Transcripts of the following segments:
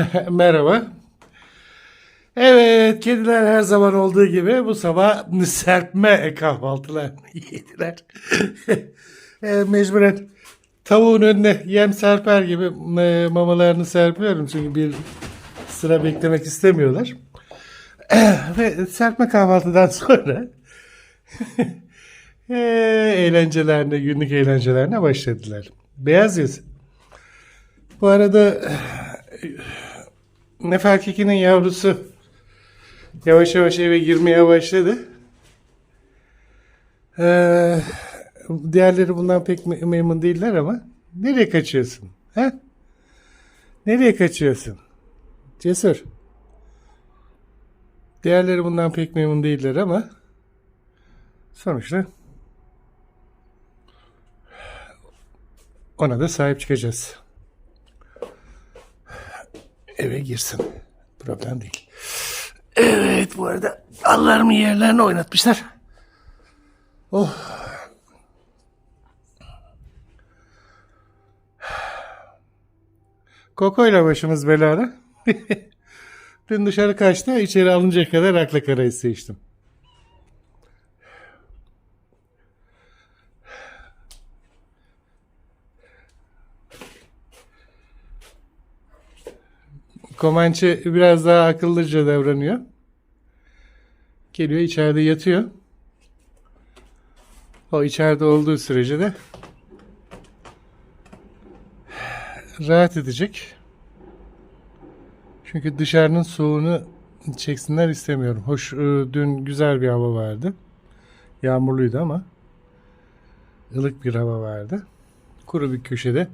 Merhaba. Evet, kediler her zaman olduğu gibi bu sabah serpme kahvaltılarını yediler. mecburen tavuğun önüne yem serper gibi e, mamalarını serpiyorum çünkü bir sıra beklemek istemiyorlar. Ve serpme kahvaltıdan sonra e, eğlencelerine, günlük eğlencelerine başladılar. Beyaz yüz. Bu arada Nefer Keki'nin yavrusu yavaş yavaş eve girmeye başladı. Ee, diğerleri bundan pek me- memnun değiller ama nereye kaçıyorsun? He? Nereye kaçıyorsun? Cesur. Diğerleri bundan pek memnun değiller ama sonuçta ona da sahip çıkacağız. Eve girsin. Problem değil. Evet bu arada alarmı yerlerine oynatmışlar. Oh. Koko'yla başımız belada. Dün dışarı kaçtı. içeri alınacak kadar akla karayı içtim. Komançı biraz daha akıllıca davranıyor. Geliyor içeride yatıyor. O içeride olduğu sürece de rahat edecek. Çünkü dışarının soğuğunu çeksinler istemiyorum. Hoş e, dün güzel bir hava vardı. Yağmurluydu ama ılık bir hava vardı. Kuru bir köşede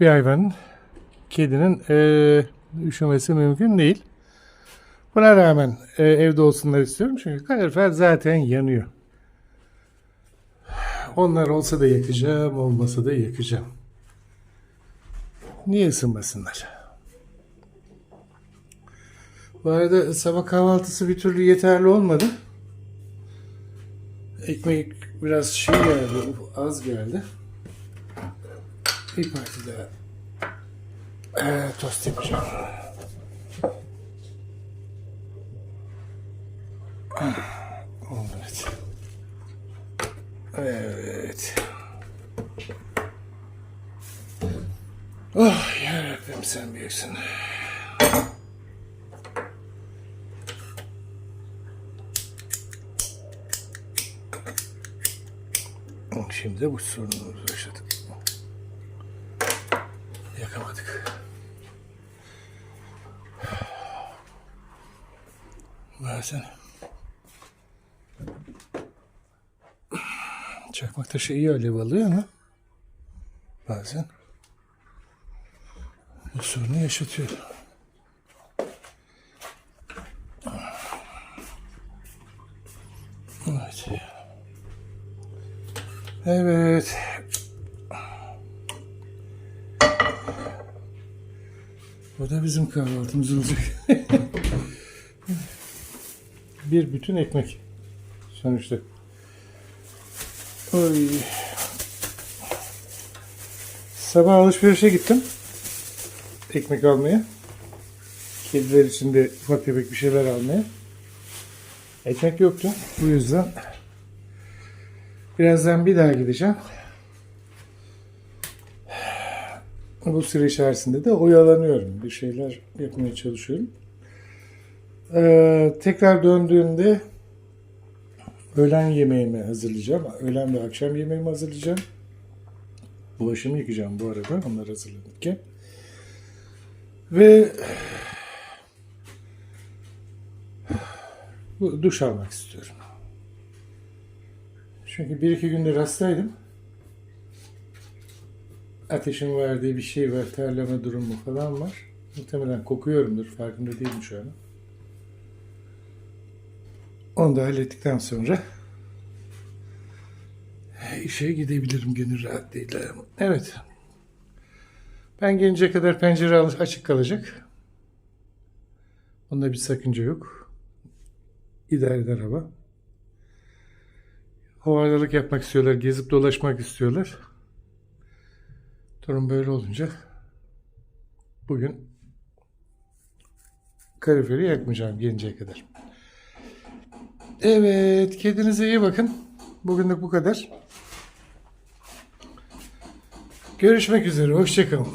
bir hayvanın kedinin e, üşümesi mümkün değil. Buna rağmen e, evde olsunlar istiyorum çünkü kalorifer zaten yanıyor. Onlar olsa da yakacağım, olmasa da yakacağım. Niye ısınmasınlar? Bu arada sabah kahvaltısı bir türlü yeterli olmadı. Ekmek biraz şey geldi, az geldi. Bir parti daha ee, tost yapacağım. Evet. Evet. Oh yarabbim sen büyüksün. Şimdi bu sorunumuzu yaşadık. Yakamadık. Bazen çakmak taşı iyi alev alıyor ama bazen bu sorunu yaşatıyor. Evet. Evet. Bu da bizim kahvaltımız olacak. bir bütün ekmek sonuçta. Oy. Sabah alışverişe gittim. Ekmek almaya. Kediler için de ufak tefek bir şeyler almaya. Ekmek yoktu. Bu yüzden birazdan bir daha gideceğim. Bu süre içerisinde de oyalanıyorum. Bir şeyler yapmaya çalışıyorum. Ee, tekrar döndüğümde öğlen yemeğimi hazırlayacağım. Öğlen ve akşam yemeğimi hazırlayacağım. Bulaşımı yıkayacağım bu arada onları hazırlanırken. Ve duş almak istiyorum. Çünkü bir iki gündür hastaydım. Ateşin verdiği bir şey var, terleme durumu falan var. Muhtemelen kokuyorumdur, farkında değilim şu an. Onu da hallettikten sonra işe gidebilirim gönül rahatlığıyla. Evet. Ben gelince kadar pencere açık kalacak. Onda bir sakınca yok. İdare eder hava. Havardalık yapmak istiyorlar, gezip dolaşmak istiyorlar. Durum böyle olunca bugün kaloriferi yakmayacağım gelinceye kadar. Evet, kendinize iyi bakın. Bugünlük bu kadar. Görüşmek üzere, hoşçakalın.